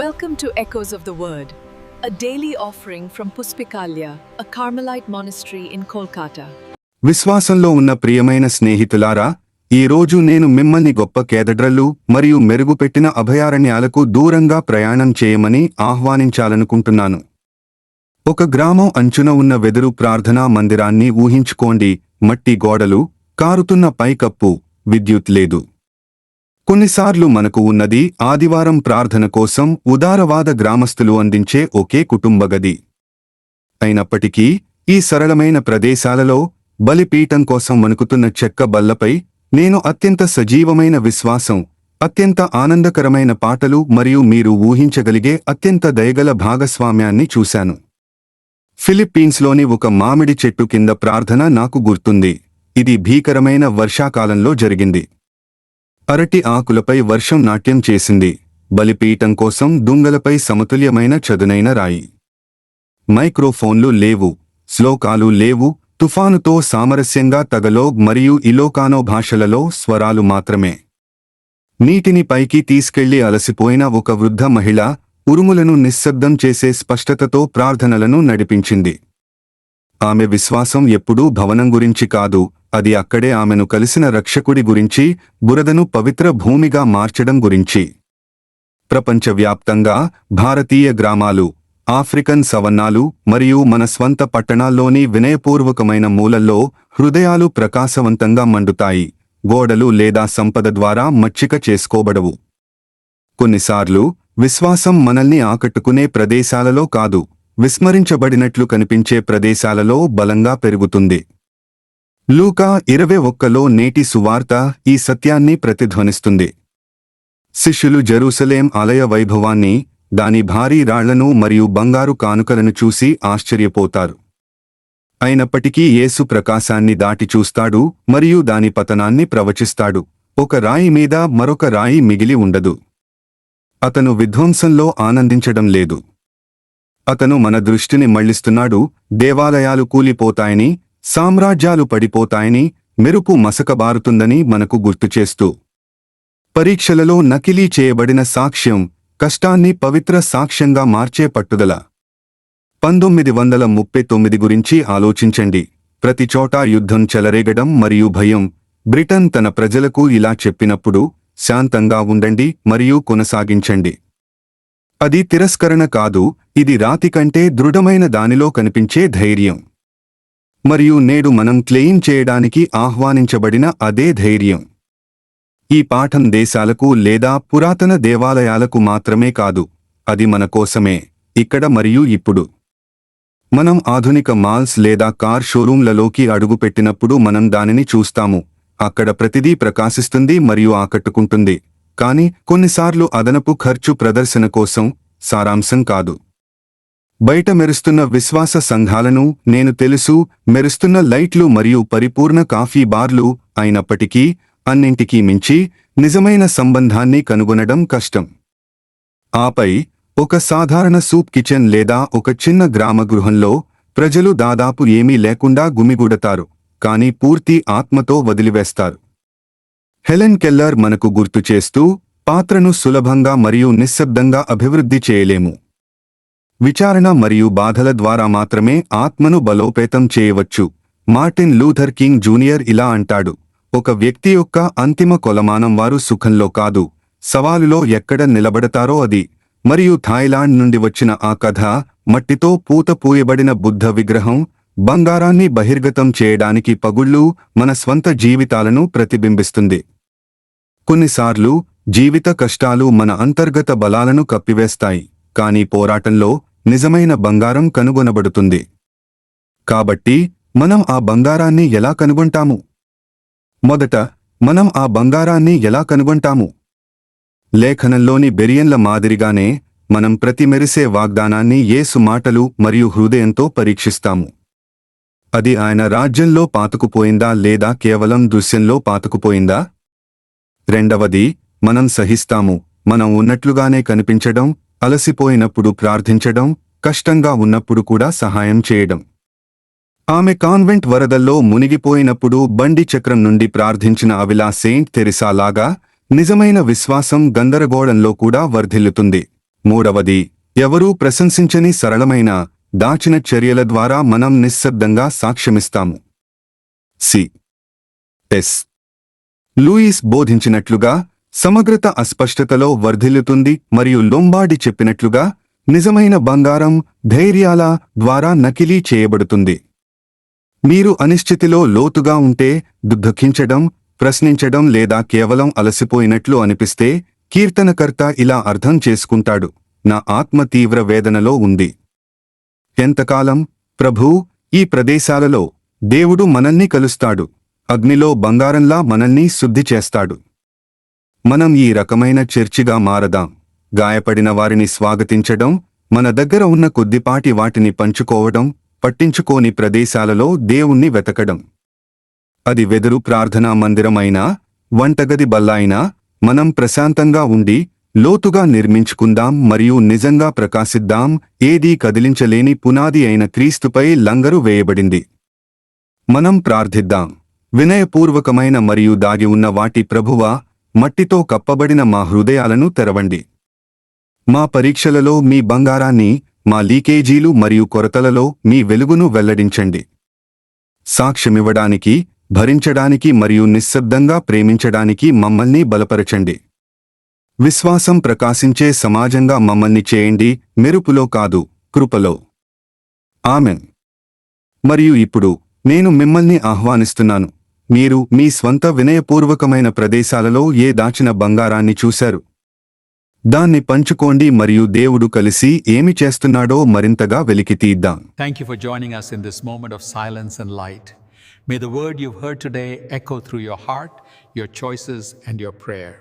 Welcome to Echoes of the Word, a daily offering from Puspikalya, a Carmelite monastery in Kolkata. విశ్వాసంలో ఉన్న ప్రియమైన స్నేహితులారా ఈ రోజు నేను మిమ్మల్ని గొప్ప కేదడ్రలు మరియు మెరుగుపెట్టిన అభయారణ్యాలకు దూరంగా ప్రయాణం చేయమని ఆహ్వానించాలనుకుంటున్నాను. ఒక గ్రామం అంచున ఉన్న వెదురు ప్రార్థనా మందిరాన్ని ఊహించుకోండి. మట్టి గోడలు కారుతున్న పైకప్పు విద్యుత్ లేదు. కొన్నిసార్లు మనకు ఉన్నది ఆదివారం ప్రార్థన కోసం ఉదారవాద గ్రామస్తులు అందించే ఒకే కుటుంబ గది. అయినప్పటికీ ఈ సరళమైన ప్రదేశాలలో బలిపీఠం కోసం వణుకుతున్న చెక్క బల్లపై నేను అత్యంత సజీవమైన విశ్వాసం అత్యంత ఆనందకరమైన పాటలు మరియు మీరు ఊహించగలిగే అత్యంత దయగల భాగస్వామ్యాన్ని చూశాను. ఫిలిప్పీన్స్లోని ఒక మామిడి చెట్టు కింద ప్రార్థన నాకు గుర్తుంది. ఇది భీకరమైన వర్షాకాలంలో జరిగింది. అరటి ఆకులపై వర్షం నాట్యం చేసింది. బలిపీఠం కోసం దుంగలపై సమతుల్యమైన చదునైన రాయి. మైక్రోఫోన్లు లేవు. శ్లోకాలు లేవు. తుఫానుతో సామరస్యంగా తగలోగ్ మరియు ఇలోకానో భాషలలో స్వరాలు మాత్రమే. నీటిని పైకి తీసుకెళ్ళి అలసిపోయిన ఒక వృద్ధ మహిళ ఉరుములను నిశ్శబ్దం చేసే స్పష్టతతో ప్రార్థనలను నడిపించింది. ఆమె విశ్వాసం ఎప్పుడూ భవనం గురించి కాదు. అది అక్కడే ఆమెను కలిసిన రక్షకుడి గురించి బురదను పవిత్ర భూమిగా మార్చడం గురించి. ప్రపంచవ్యాప్తంగా భారతీయ గ్రామాలు ఆఫ్రికన్ సవన్నాలు మరియు మన స్వంత పట్టణాల్లోని వినయపూర్వకమైన మూలల్లో హృదయాలు ప్రకాశవంతంగా మండుతాయి గోడలు లేదా సంపద ద్వారా మచ్చిక చేసుకోబడవు. కొన్నిసార్లు విశ్వాసం మనల్ని ఆకట్టుకునే ప్రదేశాలలో కాదు విస్మరించబడినట్లు కనిపించే ప్రదేశాలలో బలంగా పెరుగుతుంది. లూకా ఇరవై ఒక్కలో నేటి సువార్త ఈ సత్యాన్ని ప్రతిధ్వనిస్తుంది. శిష్యులు జెరూసలేం ఆలయ వైభవాన్ని దాని భారీ రాళ్ళను మరియు బంగారు కానుకలను చూసి ఆశ్చర్యపోతారు. అయినప్పటికీ యేసు ప్రకాశాన్ని దాటి చూస్తాడు మరియు దాని పతనాన్ని ప్రవచిస్తాడు. ఒక రాయి మీద మరొక రాయి మిగిలి ఉండదు. అతను విధ్వంసంలో ఆనందించడం లేదు. అతను మన దృష్టిని మళ్ళిస్తున్నాడు దేవాలయాలు కూలిపోతాయని సామ్రాజ్యాలు పడిపోతాయని మెరుపు మసకబారుతుందని మనకు గుర్తుచేస్తూ పరీక్షలలో నకిలీ చేయబడిన సాక్ష్యం కష్టాన్ని పవిత్ర సాక్ష్యంగా మార్చే పట్టుదల. పంతొమ్మిది వందల ముప్పై తొమ్మిది గురించి ఆలోచించండి. ప్రతిచోటా యుద్ధం చెలరేగడం మరియు భయం. బ్రిటన్ తన ప్రజలకు ఇలా చెప్పినప్పుడు శాంతంగా ఉండండి మరియు కొనసాగించండి. అది తిరస్కరణ కాదు ఇది రాతి కంటే దృఢమైన దానిలో కనిపించే ధైర్యం. మరియు నేడు మనం క్లెయిమ్ చేయడానికి ఆహ్వానించబడిన అదే ధైర్యం. ఈ పాఠం దేశాలకు లేదా పురాతన దేవాలయాలకు మాత్రమే కాదు అది మన కోసమే ఇక్కడ మరియు ఇప్పుడు. మనం ఆధునిక మాల్స్ లేదా కార్ షోరూంలలోకి అడుగుపెట్టినప్పుడు మనం దానిని చూస్తాము అక్కడ ప్రతిదీ ప్రకాశిస్తుంది మరియు ఆకట్టుకుంటుంది కాని కొన్నిసార్లు అదనపు ఖర్చు ప్రదర్శన కోసం సారాంశం కాదు. బయట మెరుస్తున్న విశ్వాస సంఘాలను నేను తెలుసు మెరుస్తున్న లైట్లు మరియు పరిపూర్ణ కాఫీ బార్లు అయినప్పటికీ అన్నింటికీ మించి నిజమైన సంబంధాన్ని కనుగొనడం కష్టం. ఆపై ఒక సాధారణ సూప్ కిచెన్ లేదా ఒక చిన్న గ్రామ గృహంలో ప్రజలు దాదాపు ఏమీ లేకుండా గుమిగూడతారు కాని పూర్తి ఆత్మతో వదిలివేస్తారు. హెలెన్ కెల్లర్ మనకు గుర్తు చేస్తూ పాత్రను సులభంగా మరియు నిశ్శబ్దంగా అభివృద్ధి చేయలేము. విచారణ మరియు బాధల ద్వారా మాత్రమే ఆత్మను బలోపేతం చేయవచ్చు. మార్టిన్ లూథర్ కింగ్ జూనియర్ ఇలా అంటాడు ఒక వ్యక్తి యొక్క అంతిమ కొలమానం వారు సుఖంలో కాదు. సవాలులో ఎక్కడ నిలబడతారో అది. మరియు థాయిలాండ్ నుండి వచ్చిన ఆ కథ మట్టితో పూత పూయబడిన బుద్ధ విగ్రహం బంగారాన్ని బహిర్గతం చేయడానికి పగుళ్ళు మన స్వంత జీవితాలను ప్రతిబింబిస్తుంది. కొన్నిసార్లు జీవిత కష్టాలు మన అంతర్గత బలాలను కప్పివేస్తాయి. కానీ పోరాటంలో నిజమైన బంగారం కనుగొనబడుతుంది. కాబట్టి మనం ఆ బంగారాన్ని ఎలా కనుగొంటాము? మొదట మనం ఆ బంగారాన్ని ఎలా కనుగొంటాము? లేఖనంలోని బెరియన్ల మాదిరిగానే మనం ప్రతి మెరిసే వాగ్దానాన్ని యేసు మాటలు మరియు హృదయంతో పరీక్షిస్తాము. అది ఆయన రాజ్యంలో పాతుకుపోయిందా లేదా కేవలం దృశ్యంలో పాతుకుపోయిందా? రెండవది మనం సహిస్తాము మనం ఉన్నట్లుగానే కనిపించడం అలసిపోయినప్పుడు ప్రార్థించడం కష్టంగా ఉన్నప్పుడు కూడా సహాయం చేయడం. ఆమె కాన్వెంట్ వరదల్లో మునిగిపోయినప్పుడు బండి చక్రం నుండి ప్రార్థించిన అవిలా సెయింట్ తెరిసాలాగా నిజమైన విశ్వాసం గందరగోళంలో కూడా వర్ధిల్లుతుంది. మూడవది ఎవరూ ప్రశంసించని సరళమైన దాచిన చర్యల ద్వారా మనం నిశ్శబ్దంగా సాక్ష్యమిస్తాము. సి. ఎస్. లూయిస్ బోధించినట్లుగా సమగ్రత అస్పష్టతలో వర్ధిల్లుతుంది మరియు లొంబాడి చెప్పినట్లుగా నిజమైన బంగారం ధైర్యాల ద్వారా నకిలీ చేయబడుతుంది. మీరు అనిశ్చితిలో లోతుగా ఉంటే దుఃఖించడం ప్రశ్నించడం లేదా కేవలం అలసిపోయినట్లు అనిపిస్తే కీర్తనకర్త ఇలా అర్థం చేసుకుంటాడు నా ఆత్మ తీవ్ర వేదనలో ఉంది. ఎంతకాలం? ప్రభూ ఈ ప్రదేశాలలో దేవుడు మనల్ని కలుస్తాడు అగ్నిలో బంగారంలా మనల్ని శుద్ధి చేస్తాడు. మనం ఈ రకమైన చర్చిగా మారదాం. గాయపడిన వారిని స్వాగతించడం మన దగ్గర ఉన్న కొద్దిపాటి వాటిని పంచుకోవడం పట్టించుకోని ప్రదేశాలలో దేవుణ్ణి వెతకడం. అది వెదురు ప్రార్థనా మందిరమైనా వంటగది బల్లైనా మనం ప్రశాంతంగా ఉండి లోతుగా నిర్మించుకుందాం మరియు నిజంగా ప్రకాశిద్దాం ఏదీ కదిలించలేని పునాది అయిన క్రీస్తుపై లంగరు వేయబడింది. మనం ప్రార్థిద్దాం. వినయపూర్వకమైన మరియు దాగి ఉన్న వాటి ప్రభువా మట్టితో కప్పబడిన మా హృదయాలను తెరవండి. మా పరీక్షలలో మీ బంగారాన్ని మా లీకేజీలు మరియు కొరతలలో మీ వెలుగును వెల్లడించండి. సాక్ష్యమివ్వడానికి భరించడానికి మరియు నిశ్శబ్దంగా ప్రేమించడానికి మమ్మల్ని బలపరచండి. విశ్వాసం ప్రకాశించే సమాజంగా మమ్మల్ని చేయండి మెరుపులో కాదు కృపలో. ఆమెన్. మరియు ఇప్పుడు నేను మిమ్మల్ని ఆహ్వానిస్తున్నాను. మీరు మీ స్వంత వినయపూర్వకమైన ప్రదేశాలలో ఏ దాచిన బంగారాన్ని చూశారు దాన్ని పంచుకోండి మరియు దేవుడు కలిసి ఏమి చేస్తున్నాడో మరింతగా వెలికితీద్దాం thank you for joining us in this moment of silence and light may the word you heard today echo through your heart your choices and your prayer